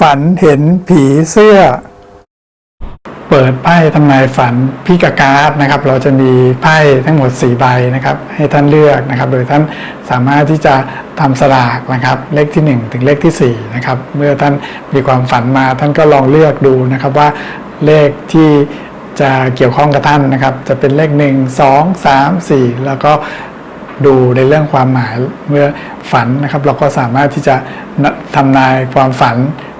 ฝันเห็นผีเสื้อ เปิดไพ่ทำนายฝันพี่กการ์ดนะครับ เราจะมีไพ่ทั้งหมด 4 ใบนะครับ ให้ท่านเลือกนะครับ โดยท่านสามารถที่จะทำสลากนะครับ เลขที่ 1 ถึงเลขที่ 4 นะครับ เมื่อท่านมีความฝันมาท่านก็ลองเลือกดูนะครับว่าเลขที่จะเกี่ยวข้องกับท่านนะครับ จะเป็นเลข 1 2 3 4 แล้วก็ดูในเรื่องความหมายเมื่อฝันนะครับ เราก็สามารถที่จะทำนายความฝัน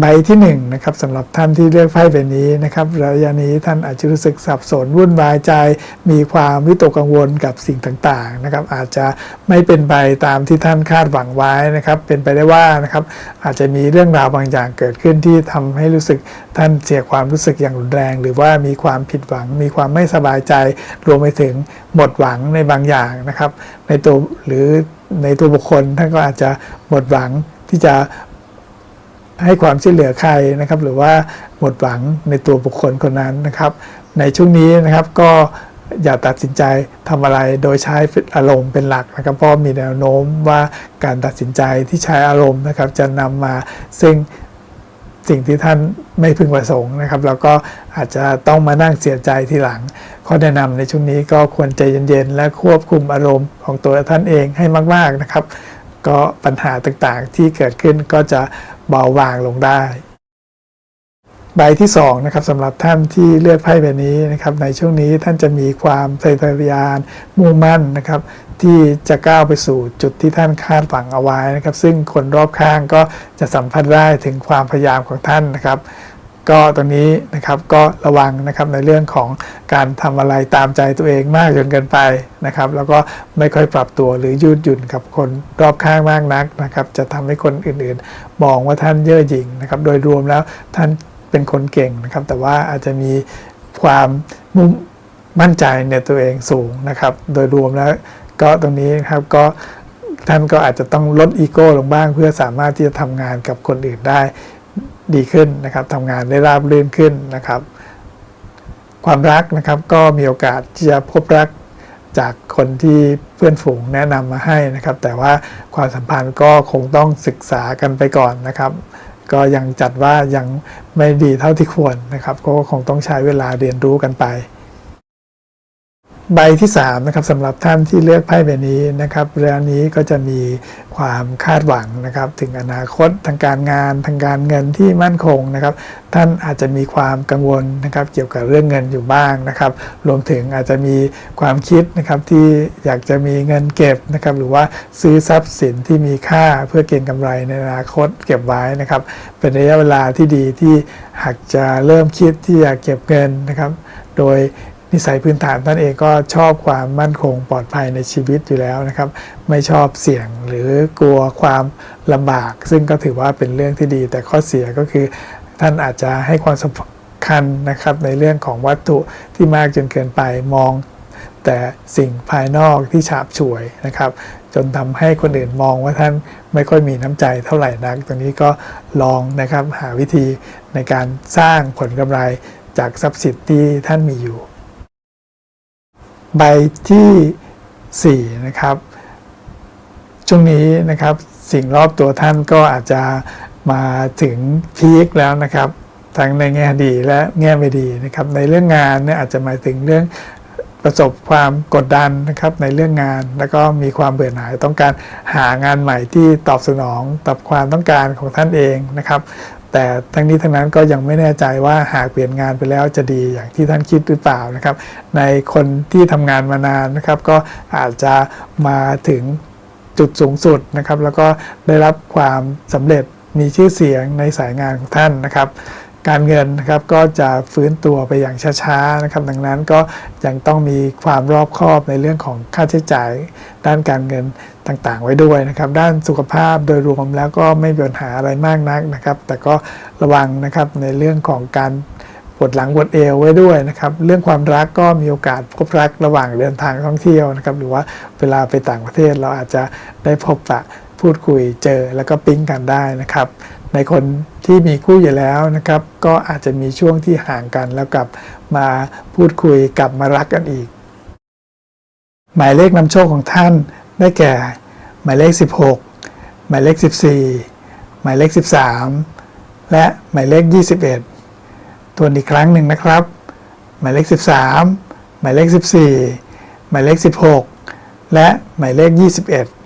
ใบที่1นงนะครับสำหรับท่านที่เลือกไพ่ใบนี้นะครับระยะนี้ท่านอาจจะรู้สึกสับสนวุ่นวายใจ มีความวิตกกังวลกับสิ่งต่างๆนะครับอาจจะไม่เป็นไปตามที่ท่านคาดหวังไว้นะครับเป็นไปได้ว่านะครับอาจจะมีเรื่องราวบางอย่างเกิดขึ้นที่ทำให้รู้สึกท่านเสียความรู้สึกอย่างรุนแรง หรือว่ามีความผิดหวัง มีความไม่สบายใจรวมไปถึงหมดหวังในบางอย่างนะครับในตัวหรือในตัวบุคคลท่านก็อาจจะหมดหวังที่จะ ให้ความช่วยเหลือใครนะครับ หรือว่าหมดหวังในตัวบุคคลคนนั้นนะครับ ในช่วงนี้นะครับก็อย่าตัดสินใจทำอะไรโดยใช้อารมณ์เป็นหลักนะครับ เพราะมีแนวโน้มว่าการตัดสินใจที่ใช้อารมณ์นะครับ จะนำมาซึ่งสิ่งที่ท่านไม่พึงประสงค์นะครับ แล้วก็อาจจะต้องมานั่งเสียใจทีหลัง ข้อแนะนำในช่วงนี้ก็ควรใจเย็นๆ และควบคุมอารมณ์ของตัวท่านเองให้มากๆนะครับ ก็ปัญหาต่างๆที่เกิดขึ้นก็จะเบาบางลงได้ ใบที่2นะครับสำหรับท่านที่เลือกไพ่ใบนี้นะครับในช่วงนี้ท่านจะมีความทะเยอทะยานมุ่งมั่นนะครับที่จะก้าวไปสู่จุดที่ท่านคาดหวังเอาไว้นะครับ ซึ่งคนรอบข้างก็จะสัมผัสได้ถึงความพยายามของท่านนะครับ ก็ตรงนี้นะครับก็ระวังนะครับในเรื่องของการทำอะไรตามใจตัวเองมากจนเกินไปนะครับ แล้วก็ไม่ค่อยปรับตัวหรือยืดหยุ่นกับคนรอบข้างมากนักนะครับ จะทำให้คนอื่นๆ มองว่าท่านเย่อหยิ่งนะครับ โดยรวมแล้วท่านเป็นคนเก่งนะครับ แต่ว่าอาจจะมีความมุ่งมั่นใจในตัวเองสูงนะครับ โดยรวมแล้วก็ตรงนี้นะครับก็ท่านก็อาจจะต้องลดอีโก้ลงบ้าง เพื่อสามารถที่จะทำงานกับคนอื่นได้ ดีขึ้นนะครับทำงานได้ราบรื่นขึ้นนะครับ ความรักนะครับก็มีโอกาสที่จะพบรักจากคนที่เพื่อนฝูงแนะนำมาให้นะครับ แต่ว่าความสัมพันธ์ก็คงต้องศึกษากันไปก่อนนะครับ ก็ยังจัดว่ายังไม่ดีเท่าที่ควรนะครับ ก็คงต้องใช้เวลาเรียนรู้กันไป ใบที่3นะครับสำหรับท่านที่เลือกไพ่ใบนี้นะครับเรื่องนี้ก็จะมีความคาดหวังนะครับ ถึงอนาคตทางการงานทางการเงินที่มั่นคงนะครับ ท่านอาจจะมีความกังวลนะครับ เกี่ยวกับเรื่องเงินอยู่บ้างนะครับ รวมถึงอาจจะมีความคิดนะครับที่อยากจะมีเงินเก็บนะครับ หรือว่าซื้อทรัพย์สินที่มีค่าเพื่อเก็งกำไรในอนาคตเก็บไว้นะครับ เป็นระยะเวลาที่ดีที่หากจะเริ่มคิดที่อยากเก็บเงินนะครับ โดย นิสัยพื้นฐานท่านเองก็ชอบความมั่นคงปลอดภัยในชีวิตอยู่แล้วนะครับ ไม่ชอบเสี่ยงหรือกลัวความลำบาก ซึ่งก็ถือว่าเป็นเรื่องที่ดี แต่ข้อเสียก็คือท่านอาจจะให้ความสำคัญนะครับในเรื่องของวัตถุที่มากจนเกินไปมองแต่สิ่งภายนอกที่ฉาบฉวยนะครับ จนทำให้คนอื่นมองว่าท่านไม่ค่อยมีน้ำใจเท่าไหร่นัก ตรงนี้ก็ลองนะครับหาวิธีในการสร้างผลกำไรจากทรัพย์สินที่ท่านมีอยู่ ใบที่ 4 นะครับ ช่วงนี้นะครับสิ่งรอบตัวท่านก็อาจจะมาถึงพีคแล้วนะครับ ทั้งในแง่ดีและแง่ไม่ดีนะครับ ในเรื่องงานเนี่ยอาจจะหมายถึงเรื่องประสบความกดดันนะครับในเรื่องงาน แล้วก็มีความเบื่อหน่ายต้องการหางานใหม่ที่ตอบสนองตอบความต้องการของท่านเองนะครับ แต่ทั้งนี้ทั้งนั้นก็ยังไม่แน่ใจว่าหากเปลี่ยนงานไปแล้วจะดีอย่างที่ท่านคิดหรือเปล่านะครับ ในคนที่ทำงานมานานนะครับ ก็อาจจะมาถึงจุดสูงสุดนะครับ แล้วก็ได้รับความสำเร็จมีชื่อเสียงในสายงานของท่านนะครับ การเงินนะครับก็จะฟื้นตัวไปอย่างช้าๆนะครับ ดังนั้นก็ยังต้องมีความรอบคอบในเรื่องของค่าใช้จ่าย ด้านการเงินต่างๆ ไว้ด้วยนะครับ ด้านสุขภาพโดยรวมแล้วก็ไม่มีปัญหาอะไรมากนักนะครับ แต่ก็ระวังนะครับในเรื่องของการพกดหลังกดเอวไว้ด้วยนะครับ เรื่องความรักก็มีโอกาสพบรักระหว่างเดินทางท่องเที่ยวนะครับ หรือว่าเวลาไปต่างประเทศเราอาจจะได้พบปะ พูดคุยเจอแล้วก็ปิ๊งกันได้นะครับ ในคนที่มีคู่อยู่แล้วนะครับ ก็อาจจะมีช่วงที่ห่างกันแล้วกลับมาพูดคุยกลับมารักกันอีก หมายเลขนำโชคของท่านได้แก่ หมายเลข 16 หมายเลข 14 หมายเลข 13 และหมายเลข 21 ตัวอีกครั้งหนึ่งนะครับ หมายเลข 13 หมายเลข 14 หมายเลข 16 และหมายเลข 21